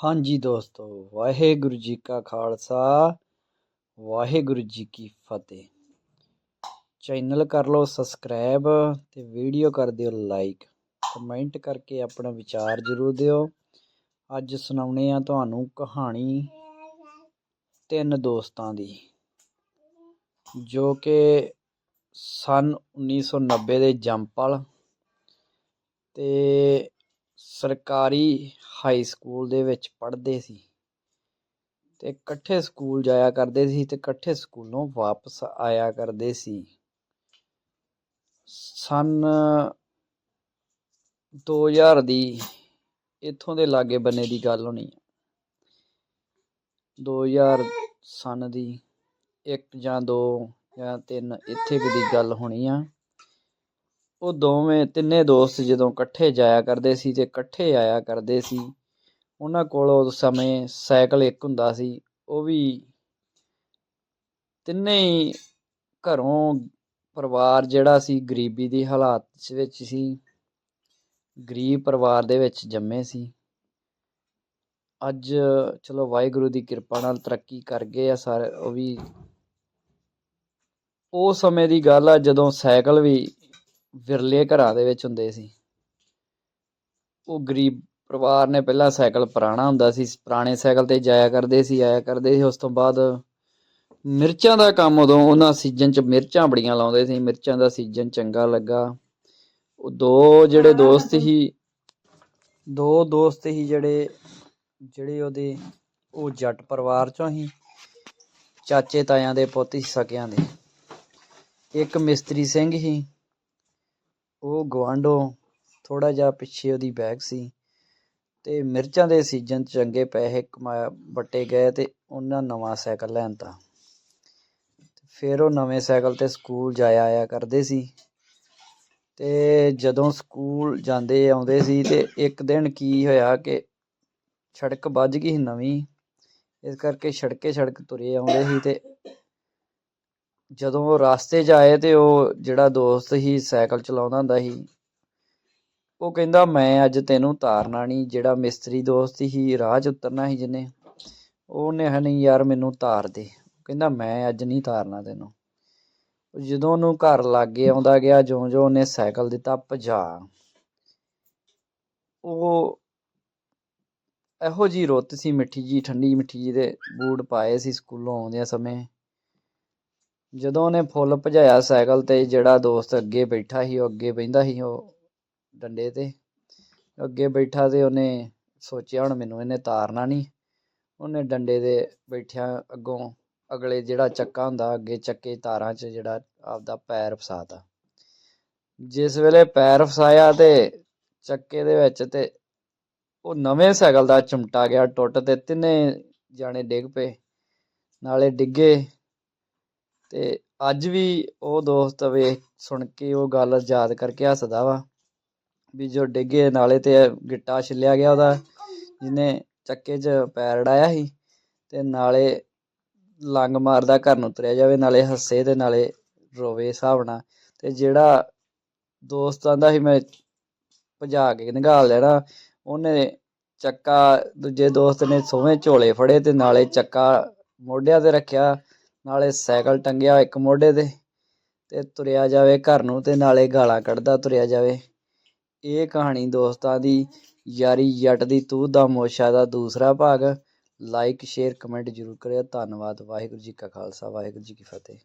ਹਾਂਜੀ ਦੋਸਤੋ, ਵਾਹਿਗੁਰੂ ਜੀ ਕਾ ਖਾਲਸਾ, ਵਾਹਿਗੁਰੂ ਜੀ ਕੀ ਫਤਿਹ। ਚੈਨਲ ਕਰ ਲਓ ਸਬਸਕ੍ਰਾਈਬ ਤੇ ਵੀਡੀਓ ਕਰ ਦਿਓ ਲਾਈਕ। ਕਮੈਂਟ ਕਰਕੇ ਆਪਣਾ ਵਿਚਾਰ ਜ਼ਰੂਰ ਦਿਓ। ਅੱਜ ਸੁਣਾਉਣੇ ਆ ਤੁਹਾਨੂੰ ਕਹਾਣੀ ਤਿੰਨ ਦੋਸਤਾਂ ਦੀ, ਜੋ ਕਿ ਸਨ 1990 ਦੇ ਜੰਪਲ ਤੇ ਸਰਕਾਰੀ ਹਾਈ ਸਕੂਲ ਦੇ ਵਿੱਚ ਪੜ੍ਹਦੇ ਸੀ ਤੇ ਇਕੱਠੇ ਸਕੂਲ ਜਾਇਆ ਕਰਦੇ ਸੀ ਤੇ ਇਕੱਠੇ ਸਕੂਲੋਂ ਵਾਪਸ ਆਇਆ ਕਰਦੇ ਸੀ। ਸਨ 2000 ਦੀ ਇੱਥੋਂ ਦੇ ਲਾਗੇ ਬੰਨੇ ਦੀ ਗੱਲ ਹੋਣੀ 2000 ਸਨ ਦੀ ਇੱਕ ਜਾਂ ਦੋ ਜਾਂ ਤਿੰਨ ਇੱਥੇ ਦੀ ਗੱਲ ਹੋਣੀ ਆ। ਉਹ ਦੋਵੇਂ ਤਿੰਨੇ ਦੋਸਤ ਜਦੋਂ ਇਕੱਠੇ ਜਾਇਆ ਕਰਦੇ ਸੀ ਤੇ ਇਕੱਠੇ ਆਇਆ ਕਰਦੇ ਸੀ, ਉਹਨਾਂ ਕੋਲ ਉਸ ਸਮੇਂ ਸਾਈਕਲ ਇੱਕ ਹੁੰਦਾ ਸੀ, ਉਹ ਵੀ ਤਿੰਨੇ ਹੀ ਘਰੋਂ ਪਰਿਵਾਰ ਜਿਹੜਾ ਸੀ ਗਰੀਬੀ ਦੀ ਹਾਲਾਤ ਵਿੱਚ ਸੀ, ਗਰੀਬ ਪਰਿਵਾਰ ਦੇ ਵਿੱਚ ਜੰਮੇ ਸੀ। ਅੱਜ ਚਲੋ ਵਾਹਿਗੁਰੂ ਦੀ ਕਿਰਪਾ ਨਾਲ ਤਰੱਕੀ ਕਰ ਗਏ ਆ ਸਾਰੇ, ਉਹ ਵੀ, ਉਹ ਸਮੇਂ ਦੀ ਗੱਲ ਆ ਜਦੋਂ ਸਾਈਕਲ ਵੀ ਵਿਰਲੇ ਘਰਾਂ ਦੇ ਵਿੱਚ ਹੁੰਦੇ ਸੀ। ਉਹ ਗਰੀਬ ਪਰਿਵਾਰ ਨੇ ਪਹਿਲਾਂ ਸਾਈਕਲ ਪੁਰਾਣਾ ਹੁੰਦਾ ਸੀ, ਪੁਰਾਣੇ ਸਾਈਕਲ ਤੇ ਜਾਇਆ ਕਰਦੇ ਸੀ, ਆਇਆ ਕਰਦੇ ਸੀ। ਉਸ ਤੋਂ ਬਾਅਦ ਮਿਰਚਾਂ ਦਾ ਕੰਮ ਉਦੋਂ ਉਹਨਾਂ ਸੀਜ਼ਨ 'ਚ ਮਿਰਚਾਂ ਬੜੀਆਂ ਲਾਉਂਦੇ ਸੀ। ਮਿਰਚਾਂ ਦਾ ਸੀਜ਼ਨ ਚੰਗਾ ਲੱਗਾ। ਉਹ ਦੋ ਜਿਹੜੇ ਦੋਸਤ ਸੀ ਦੋ ਦੋਸਤ ਸੀ ਜਿਹੜੇ ਜਿਹੜੇ ਉਹਦੇ, ਉਹ ਜੱਟ ਪਰਿਵਾਰ ਚੋਂ ਹੀ ਚਾਚੇ ਤਾਇਆਂ ਦੇ ਪੁੱਤ ਸੀ ਸਕਿਆਂ ਦੇ ਇੱਕ ਮਿਸਤਰੀ ਸਿੰਘ ਸੀ ਉਹ ਗਵਾਂਢੋਂ ਥੋੜ੍ਹਾ ਜਿਹਾ ਪਿੱਛੇ ਉਹਦੀ ਬੈਗ ਸੀ ਅਤੇ ਮਿਰਚਾਂ ਦੇ ਸੀਜ਼ਨ 'ਚ ਚੰਗੇ ਪੈਸੇ ਕਮਾਇਆ, ਵੱਟੇ ਗਏ ਅਤੇ ਉਹਨਾਂ ਨਵਾਂ ਸਾਈਕਲ ਲੈਣਤਾ ਫਿਰ ਉਹ ਨਵੇਂ ਸਾਈਕਲ ਤੇ ਸਕੂਲ ਜਾਇਆ ਆਇਆ ਕਰਦੇ ਸੀ ਅਤੇ ਜਦੋਂ ਸਕੂਲ ਜਾਂਦੇ ਆਉਂਦੇ ਸੀ ਅਤੇ ਇੱਕ ਦਿਨ ਕੀ ਹੋਇਆ ਕਿ ਸੜਕ ਵੱਜ ਗਈ ਸੀ ਨਵੀਂ, ਇਸ ਕਰਕੇ ਸੜਕੇ ਸੜਕ ਤੁਰੇ ਆਉਂਦੇ ਸੀ ਅਤੇ ਜਦੋਂ ਉਹ ਰਸਤੇ 'ਚ ਆਏ ਤੇ ਉਹ ਜਿਹੜਾ ਦੋਸਤ ਸੀ, ਸਾਈਕਲ ਚਲਾਉਂਦਾ ਹੁੰਦਾ ਸੀ, ਉਹ ਕਹਿੰਦਾ, ਮੈਂ ਅੱਜ ਤੈਨੂੰ ਤਾਰਨਾ ਨਹੀਂ। ਜਿਹੜਾ ਮਿਸਤਰੀ ਦੋਸਤ ਸੀ, ਰਾਹ 'ਚ ਉਤਰਨਾ ਸੀ ਜਿਹਨੇ, ਉਹਨੇ ਹਣੀ ਯਾਰ, ਮੈਨੂੰ ਤਾਰ ਦੇ। ਕਹਿੰਦਾ, ਮੈਂ ਅੱਜ ਨਹੀਂ ਤਾਰਨਾ ਤੈਨੂੰ। ਜਦੋਂ ਉਹਨੂੰ ਘਰ ਲਾਗੇ ਆਉਂਦਾ ਗਿਆ ਜਿਉਂ ਜਿਉਂ ਉਹਨੇ ਸਾਈਕਲ ਦਿੱਤਾ, ਭਜਾ। ਉਹ ਇਹੋ ਜੀ ਰੁੱਤ ਸੀ, ਮਿੱਠੀ ਜੀ ਠੰਡੀ ਮਿੱਠੀ ਜੀ ਦੇ ਬੂਟ ਪਾਏ ਸੀ ਸਕੂਲੋਂ ਆਉਂਦਿਆਂ ਸਮੇਂ। ਜਦੋਂ ਉਹਨੇ ਫੁੱਲ ਭਜਾਇਆ ਸਾਈਕਲ ਤੇ, ਜਿਹੜਾ ਦੋਸਤ ਅੱਗੇ ਬੈਠਾ ਸੀ, ਉਹ ਅੱਗੇ ਬਹਿੰਦਾ ਸੀ ਉਹ ਡੰਡੇ ਤੇ। ਅੱਗੇ ਬੈਠਾ ਤੇ ਉਹਨੇ ਸੋਚਿਆ, ਹੁਣ ਮੈਨੂੰ ਇਹਨੇ ਤਾਰਨਾ ਨਹੀਂ। ਉਹਨੇ ਡੰਡੇ ਦੇ ਬੈਠਿਆ ਅੱਗੋਂ ਅਗਲੇ ਜਿਹੜਾ ਚੱਕਾ ਹੁੰਦਾ, ਅੱਗੇ ਚੱਕੇ ਤਾਰਾਂ 'ਚ ਜਿਹੜਾ ਆਪਦਾ ਪੈਰ ਫਸਾਤਾ। ਜਿਸ ਵੇਲੇ ਪੈਰ ਫਸਾਇਆ ਤੇ ਚੱਕੇ ਦੇ ਵਿੱਚ ਤੇ ਉਹ ਨਵੇਂ ਸਾਈਕਲ ਦਾ ਚਮਟਾ ਗਿਆ, ਟੁੱਟ ਤੇ ਤਿੰਨੇ ਜਾਣੇ ਡਿੱਗ ਪਏ। ਨਾਲੇ ਡਿੱਗੇ ਤੇ ਅੱਜ ਵੀ ਉਹ ਦੋਸਤ ਵੇਖ ਸੁਣ ਕੇ ਉਹ ਗੱਲ ਯਾਦ ਕਰਕੇ ਹੱਸਦਾ ਵਾ ਵੀ ਜੋ ਡਿੱਗੇ ਨਾਲੇ ਤੇ ਗਿੱਟਾ ਛਿੱਲਿਆ ਗਿਆ ਉਹਦਾ, ਜਿਹਨੇ ਚੱਕੇ 'ਚ ਪੈਰ ਡਾਇਆ ਸੀ ਤੇ ਨਾਲੇ ਲੰਗ ਮਾਰਦਾ ਘਰ ਨੂੰ ਤੁਰਿਆ ਜਾਵੇ, ਨਾਲੇ ਹੱਸੇ ਤੇ ਨਾਲੇ ਰੋਵੇ ਹਿਸਾਬ ਨਾਲ। ਤੇ ਜਿਹੜਾ ਦੋਸਤ ਆਂਦਾ ਸੀ, ਮੈਂ ਭਜਾ ਕੇ ਨਿਗਾਲ ਲੈਣਾ, ਉਹਨੇ ਚੱਕਾ, ਦੂਜੇ ਦੋਸਤ ਨੇ ਸੋਵੇਂ ਝੋਲੇ ਫੜੇ ਤੇ ਨਾਲੇ ਚੱਕਾ ਮੋਢਿਆਂ ਤੇ ਰੱਖਿਆ। ਨਾਲੇ ਸਾਈਕਲ ਟੰਗਿਆ ਇੱਕ ਮੋਢੇ ਤੇ ਤੇ ਤੁਰਿਆ ਜਾਵੇ ਘਰ ਨੂੰ ਤੇ ਨਾਲੇ ਗਾਲਾਂ ਕੱਢਦਾ ਤੁਰਿਆ ਜਾਵੇ। ਇਹ ਕਹਾਣੀ ਦੋਸਤਾਂ ਦੀ ਯਾਰੀ ਜੱਟ ਦੀ ਤੂੰ ਦਾ ਮੋਸ਼ਾ ਦਾ ਦੂਸਰਾ ਭਾਗ। ਲਾਈਕ ਸ਼ੇਅਰ ਕਮੈਂਟ ਜ਼ਰੂਰ ਕਰਿਓ। ਧੰਨਵਾਦ। ਵਾਹਿਗੁਰੂ ਜੀ ਕਾ ਖਾਲਸਾ। ਵਾਹਿਗੁਰੂ ਜੀ ਕੀ ਫਤਿਹ।